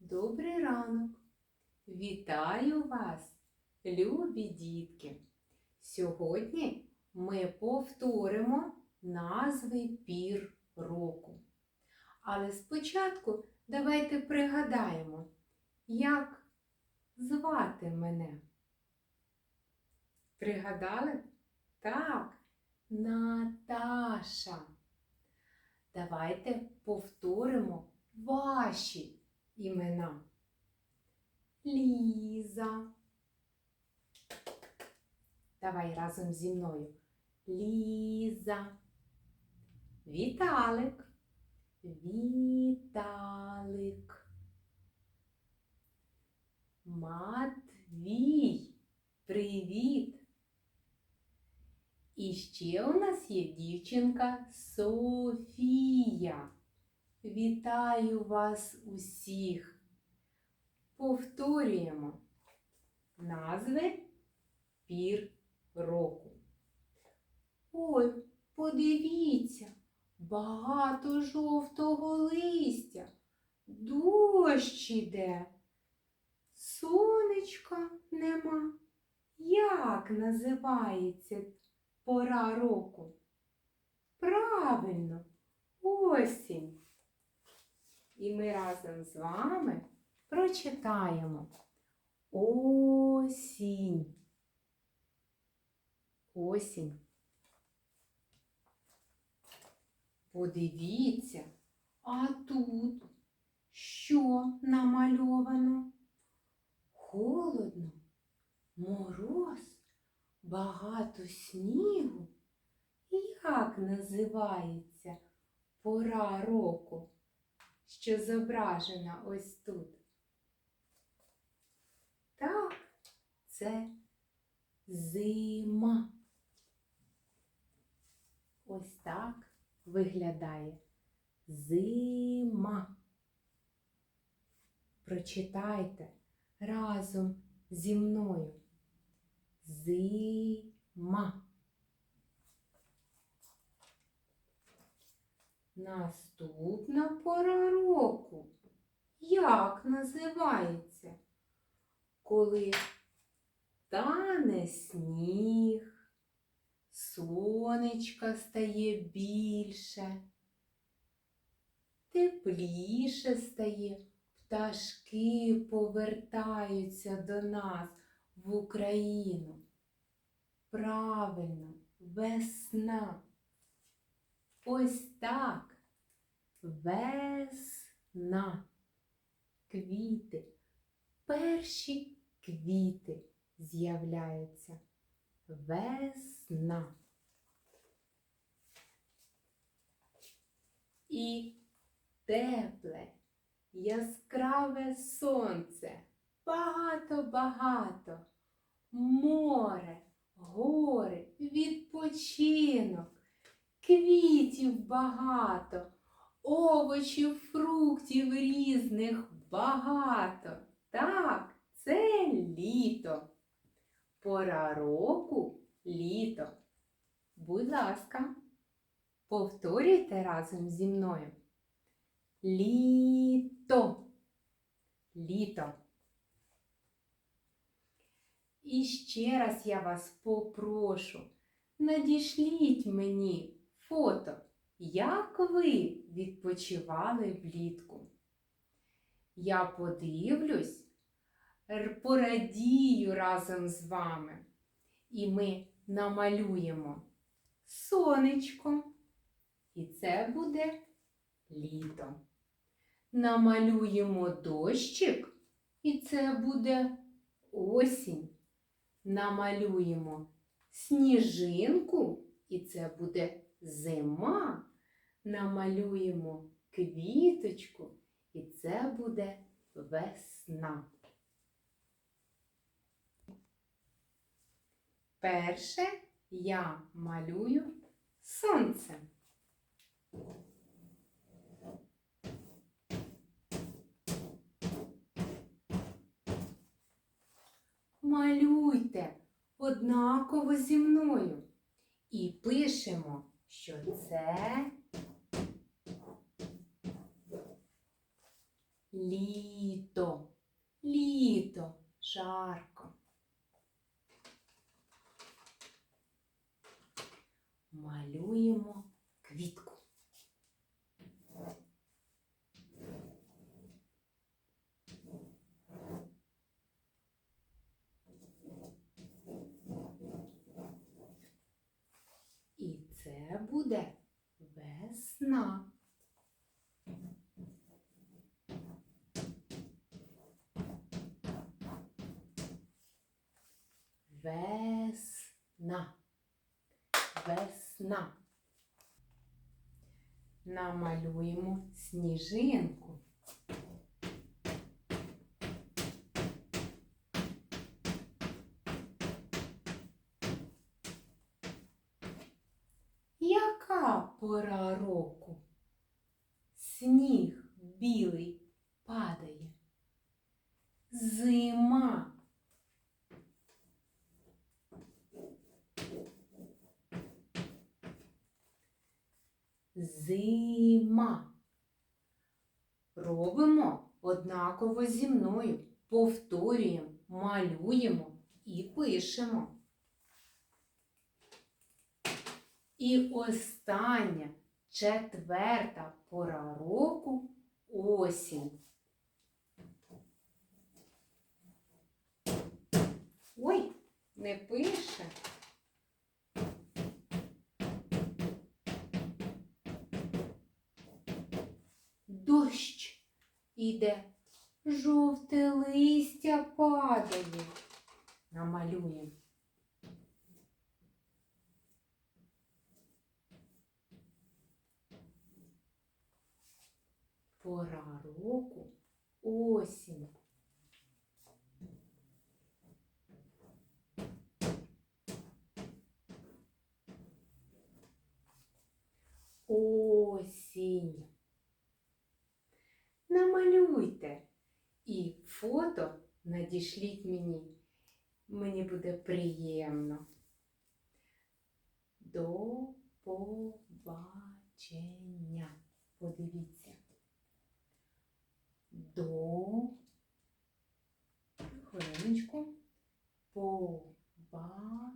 Добрий ранок! Вітаю вас, любі дітки! Сьогодні ми повторимо назви пір року. Але спочатку давайте пригадаємо, як звати мене. Пригадали? Так, Наташа. Давайте повторимо ваші імена. Ліза. Давай разом зі мною. Ліза. Віталик. Віталик. Матвій. Привіт. І ще у нас є дівчинка Софія. Вітаю вас усіх. Повторюємо назви пір року. Ой, подивіться, багато жовтого листя. Дощ іде. Сонечка нема. Як називається пора року? Правильно, осінь. І ми разом з вами прочитаємо осінь. Осінь. Подивіться, а тут що намальовано? Холодно, мороз, багато снігу. Як називається пора року? Що зображена ось тут. Так, це зима. Ось так виглядає зима. Прочитайте разом зі мною. Зима. Наступна пора року. Як називається? Коли тане сніг, сонечка стає більше, тепліше стає, пташки повертаються до нас в Україну. Правильно, весна. Ось так. Весна. Квіти. Перші квіти з'являються. Весна. І тепле, яскраве сонце. Багато-багато. Море, гори, відпочинок квітів багато, овочів, фруктів різних багато. Так, це літо. Пора року літо. Будь ласка, повторюйте разом зі мною. Літо. Літо. І ще раз я вас попрошу, надішліть мені фото, як ви відпочивали влітку. Я подивлюсь, порадію разом з вами. І ми намалюємо сонечко. І це буде літо. Намалюємо дощик, і це буде осінь. Намалюємо сніжинку, і це буде зима. Намалюємо квіточку, і це буде весна. Перше я малюю сонце. Малюйте однаково зі мною. І пишемо, що це Літо. Літо. Жарко. Малюємо квітку. І це буде весна. Весна. Весна. Намалюємо сніжинку. Яка пора року? Сніг білий падає. Зима. Зима. Робимо однаково зі мною. Повторюємо, малюємо і пишемо. І остання четверта пора року осінь. Дощ іде, жовте листя падає. Намалюємо. Пора року осінь. Осінь. Намалюйте і фото надішліть мені. Мені буде приємно. До побачення. Подивіться. До хвилиночку побачення.